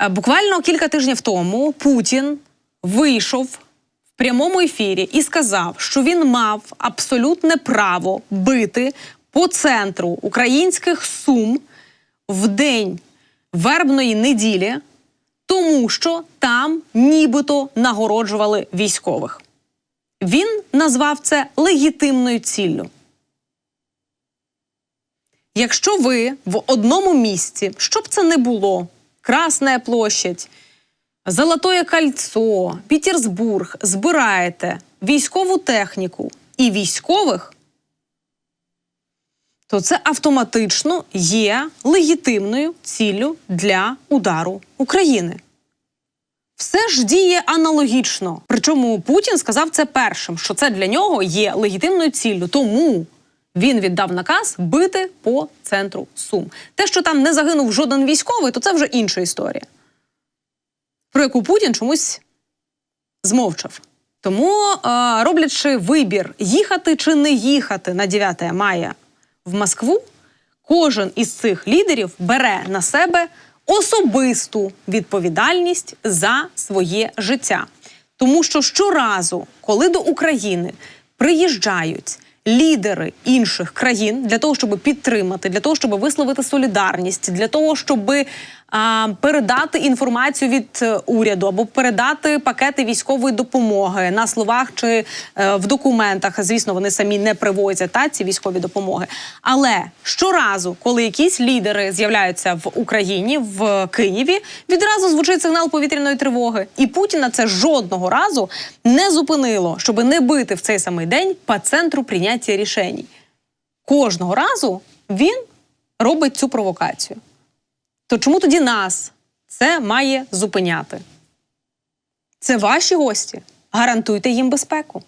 Е, Буквально кілька тижнів тому Путін вийшов в прямому ефірі і сказав, що він мав абсолютне право бити по центру українських сум в день вербної неділі, тому що там нібито нагороджували військових. Він назвав це легітимною ціллю. Якщо ви в одному місці, що б це не було, Красна площадь, Золотое кольцо, Пітерсбург, збираєте військову техніку і військових, то це автоматично є легітимною ціллю для удару України. Все ж діє аналогічно. Причому Путін сказав це першим, що це для нього є легітимною ціллю. Тому він віддав наказ бити по центру Сум. Те, що там не загинув жоден військовий, то це вже інша історія, про яку Путін чомусь змовчав. Тому, роблячи вибір, їхати чи не їхати на 9 мая в Москву, кожен із цих лідерів бере на себе особисту відповідальність за своє життя. Тому що щоразу, коли до України приїжджають лідери інших країн для того, щоб підтримати, для того, щоб висловити солідарність, для того, щоб а, передати інформацію від е, уряду або передати пакети військової допомоги на словах чи е, в документах. Звісно, вони самі не привозять та ці військові допомоги. Але щоразу, коли якісь лідери з'являються в Україні в Києві, відразу звучить сигнал повітряної тривоги, і Путіна це жодного разу не зупинило, щоб не бити в цей самий день по центру прийняття рішень. Кожного разу він робить цю провокацію. То чому тоді нас це має зупиняти? Це ваші гості. Гарантуйте їм безпеку.